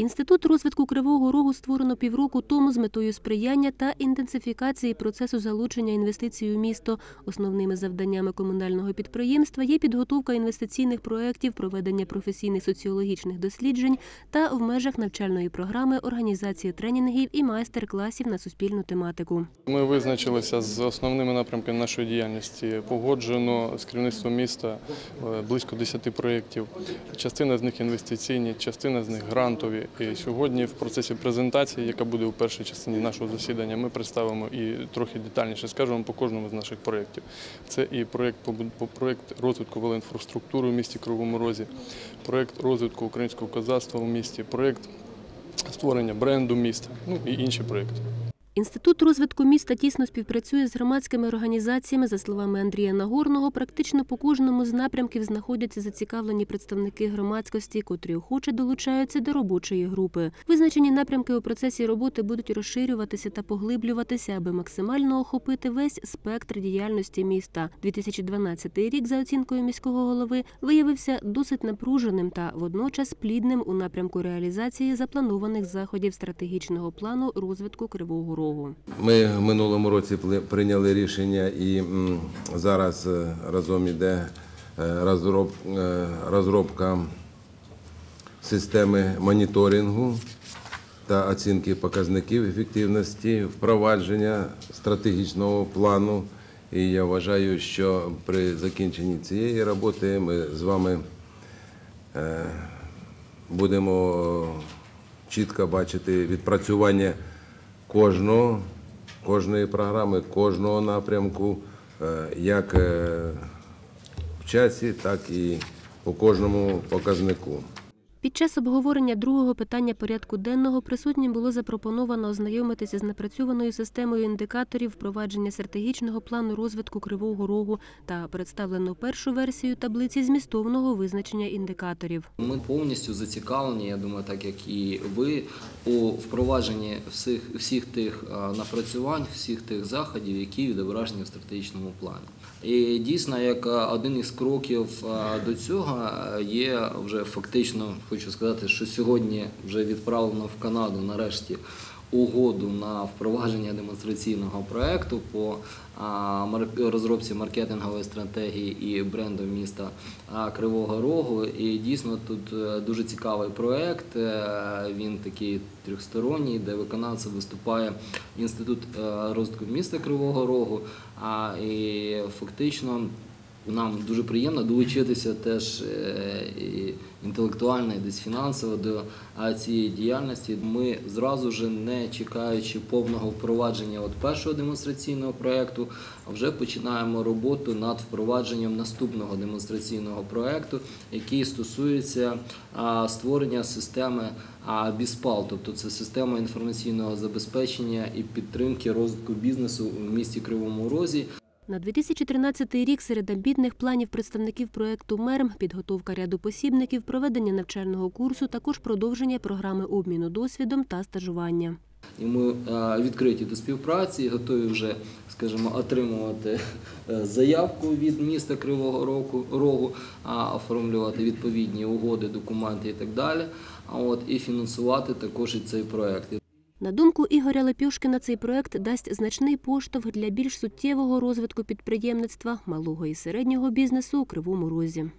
Інститут розвитку Кривого Рогу створено півроку тому з метою сприяння та інтенсифікації процесу залучення інвестицій у місто. Основними завданнями комунального підприємства є підготовка інвестиційних проєктів, проведення професійних соціологічних досліджень та в межах навчальної програми організація тренінгів і майстер-класів на суспільну тематику. Ми визначилися з основними напрямками нашої діяльності. Погоджено з керівництвом міста е, близько 10 проєктів. Частина з них інвестиційні, частина з них грантові. І сьогодні в процесі презентації, яка буде у першій частині нашого засідання, ми представимо і трохи детальніше скажемо по кожному з наших проєктів. Це і проєкт проєкт розвитку велоінфраструктури у місті Кривому Розі, проєкт розвитку українського козацтва у місті, проєкт створення бренду міста, ну і інші проєкти. Інститут розвитку міста тісно співпрацює з громадськими організаціями. За словами Андрія Нагорного, практично по кожному з напрямків знаходяться зацікавлені представники громадськості, котрі охоче долучаються до робочої групи. Визначені напрямки у процесі роботи будуть розширюватися та поглиблюватися, аби максимально охопити весь спектр діяльності міста. 2012 рік, за оцінкою міського голови, виявився досить напруженим та водночас плідним у напрямку реалізації запланованих заходів стратегічного плану розвитку Кривого Рогу. Ми в минулому році прийняли рішення і зараз е, разом іде е, е, розробка системи моніторингу та оцінки показників ефективності, впровадження стратегічного плану. І я вважаю, що при закінченні цієї роботи ми з вами будемо чітко бачити відпрацювання кожного, кожної програми, кожного напрямку, е, як е, в часі, так і по кожному показнику. Під час обговорення другого питання порядку денного присутнім було запропоновано ознайомитися з напрацьованою системою індикаторів впровадження стратегічного плану розвитку Кривого Рогу та представлено першу версію таблиці змістовного визначення індикаторів. Ми повністю зацікавлені, я думаю, так як і ви, у впровадженні всіх, всіх тих напрацювань, всіх тих заходів, які відображені в стратегічному плані. І дійсно, як один із кроків до цього є вже фактично, хочу сказати, що сьогодні вже відправлено в Канаду нарешті угоду на впровадження демонстраційного проекту по розробці маркетингової стратегії і бренду міста Кривого Рогу. І дійсно тут е, дуже цікавий проект. Е, Він такий трьохсторонній, де виконавцем виступає інститут е, розвитку міста Кривого Рогу. І фактично. Нам дуже приємно долучитися теж і інтелектуально, і десь фінансово до цієї діяльності. Ми зразу ж не чекаючи повного впровадження от першого демонстраційного проєкту, вже починаємо роботу над впровадженням наступного демонстраційного проєкту, який стосується створення системи BISPAL, тобто це система інформаційного забезпечення і підтримки розвитку бізнесу у місті Кривому Розі. На 2013 рік серед амбітних планів представників проекту МЕРМ підготовка ряду посібників, проведення навчального курсу, також продовження програми обміну досвідом та стажування. І ми відкриті до співпраці, готові вже, скажімо, отримувати е, заявку від міста Кривого Рогу, оформлювати відповідні угоди, документи і так далі. От і фінансувати також і цей проект. На думку Ігоря Лепюшкіна, цей проект дасть значний поштовх для більш суттєвого розвитку підприємництва малого і середнього бізнесу у Кривому Розі.